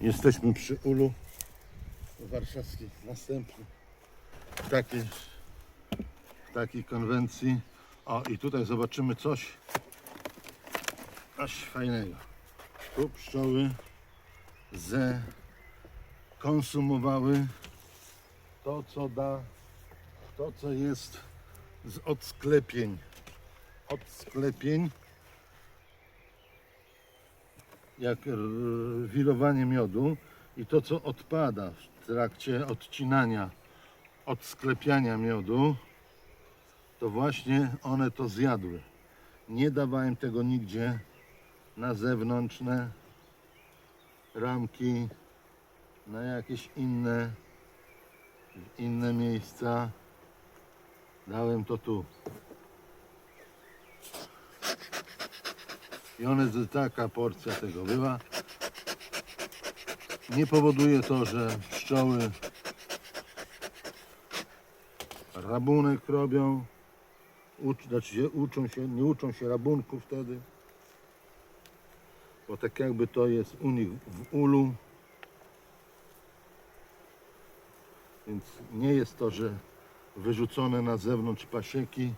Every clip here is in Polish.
Jesteśmy przy ulu warszawskiej, następny takiej, takiej konwencji. O i tutaj zobaczymy coś aż fajnego. Tu pszczoły ze konsumowały to co da, to co jest z odsklepień. Odsklepień jak r- wirowanie miodu i to co odpada w trakcie odcinania, odsklepiania miodu, to właśnie one to zjadły. Nie dawałem tego nigdzie na zewnętrzne ramki, na jakieś inne, inne miejsca. Dałem to tu. I one taka porcja tego była. Nie powoduje to, że pszczoły rabunek robią. Ucz, znaczy się, uczą się, nie uczą się rabunku wtedy. Bo tak jakby to jest u nich w ulu. Więc nie jest to, że wyrzucone na zewnątrz pasieki.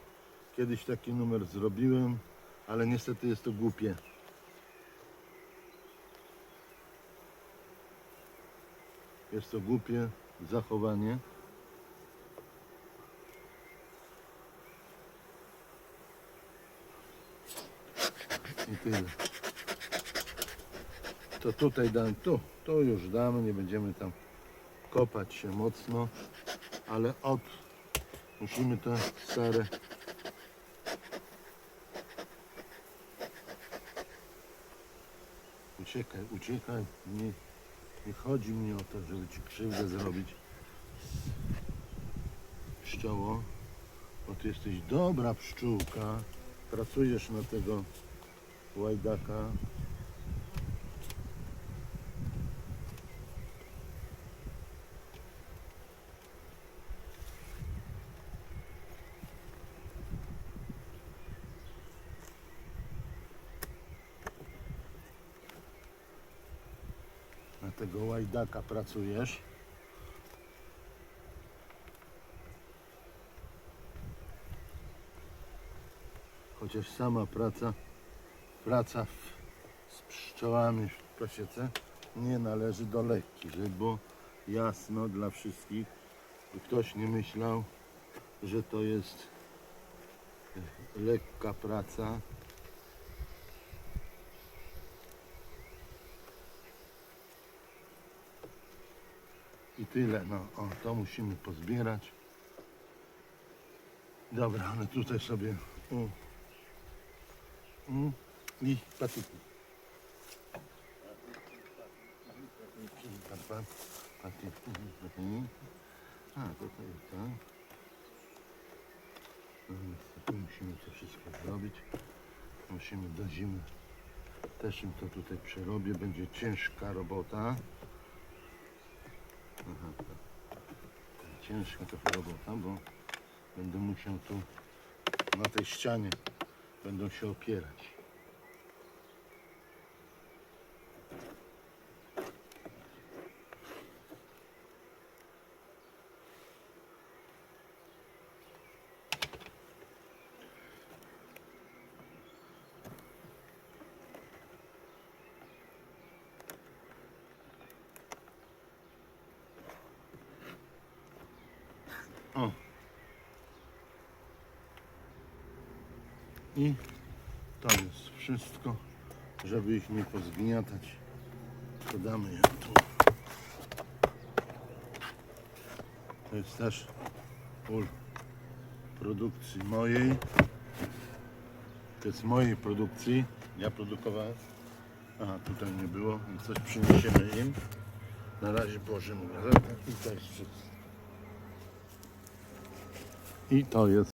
Kiedyś taki numer zrobiłem, ale niestety jest to głupie. Jest to głupie zachowanie. I tyle. To tutaj dam, tu, tu już damy, nie będziemy tam kopać się mocno, ale od musimy te stare Uciekaj, uciekaj. Nie, nie chodzi mi o to, żeby ci krzywdę zrobić. Pszczoło, bo ty jesteś dobra pszczółka. Pracujesz na tego łajdaka. Tego łajdaka pracujesz. Chociaż sama praca, praca w, z pszczołami w pasiece nie należy do lekkich, żeby było jasno dla wszystkich, by ktoś nie myślał, że to jest lekka praca. I tyle, no, o, to musimy pozbierać. Dobra, ale tutaj sobie u, u, i patyki. A, tutaj tak. No, niestety musimy to wszystko zrobić. Musimy do zimy też im to tutaj przerobię. Będzie ciężka robota. Ciężka trochę robota, bo będę musiał tu na tej ścianie będą się opierać. O. I to jest wszystko, żeby ich nie pozgniatać. To damy je tu. To jest też ul produkcji mojej. To jest mojej produkcji. Ja produkowałem. Aha, tutaj nie było, coś przyniesiemy im. Na razie położymy gazetę i to jest wszystko. I to jest